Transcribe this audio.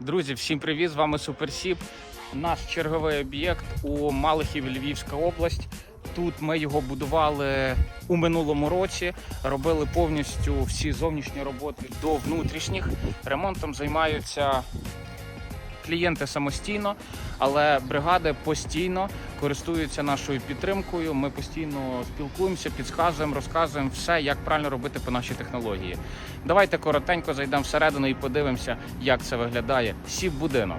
Друзі, всім привіт! З вами Суперсіп. Наш черговий об'єкт у Малихів, Львівська область. Тут ми його будували у минулому році, робили повністю всі зовнішні роботи до внутрішніх. Ремонтом займаються клієнти самостійно, але бригади постійно користуються нашою підтримкою. Ми постійно спілкуємося, підказуємо, розказуємо все, як правильно робити по нашій технології. Давайте коротенько зайдемо всередину і подивимося, як це виглядає. Сів будинок.